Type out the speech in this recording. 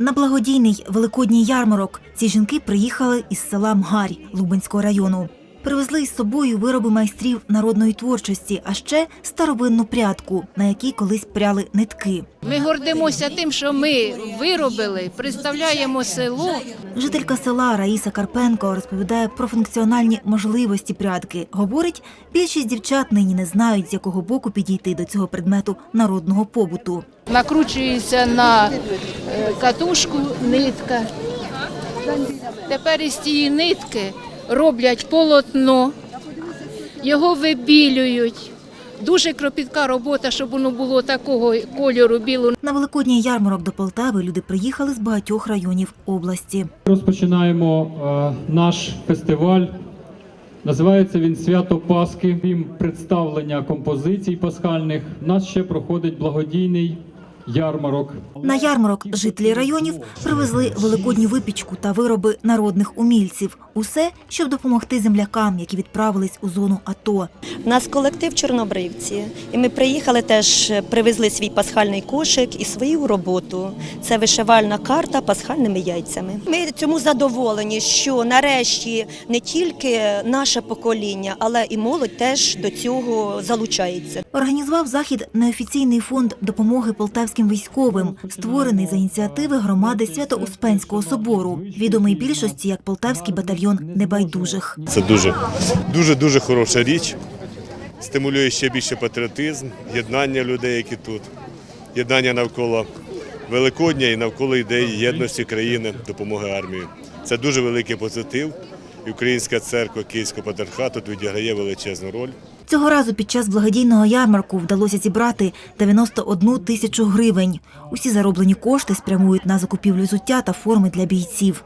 На благодійний великодній ярмарок ці жінки приїхали із села Мгарь Лубенського району. Привезли із собою вироби майстрів народної творчості, а ще старовинну прядку, на якій колись пряли нитки. Ми гордимося тим, що ми виробили, представляємо село. Жителька села Раїса Карпенко розповідає про функціональні можливості прядки. Говорить, більшість дівчат нині не знають, з якого боку підійти до цього предмету народного побуту. Накручується на е, катушку нитка. Тепер із цієї нитки роблять полотно, його вибілюють. Дуже кропітка робота, щоб воно було такого кольору білого. На великодній ярмарок до Полтави люди приїхали з багатьох районів області. Розпочинаємо е, наш фестиваль. Називається він Свято Пасхи. Крім представлення композицій пасхальних, у нас ще проходить благодійний ярмарок. На ярмарок жителі районів привезли великодню випічку та вироби народних умільців. Усе, щоб допомогти землякам, які відправились у зону АТО. У нас колектив Чорнобривці, і ми приїхали теж, привезли свій пасхальний кошик і свою роботу. Це вишивальна карта пасхальними яйцями. Ми цьому задоволені, що нарешті не тільки наше покоління, але і молодь теж до цього залучається. Організував захід неофіційний фонд допомоги полтавським військовим, створений за ініціативи громади Свято-Успенського собору, відомий більшості як полтавський батальйон небайдужих. Це дуже, дуже, дуже хороша річ. Стимулює ще більше патріотизм, єднання людей, які тут, єднання навколо Великодня і навколо ідеї єдності країни, допомоги армії. Це дуже великий позитив. І Українська церква Київського патріархату тут відіграє величезну роль. Цього разу під час благодійного ярмарку вдалося зібрати 91 тисячу гривень. Усі зароблені кошти спрямують на закупівлю взуття та форми для бійців.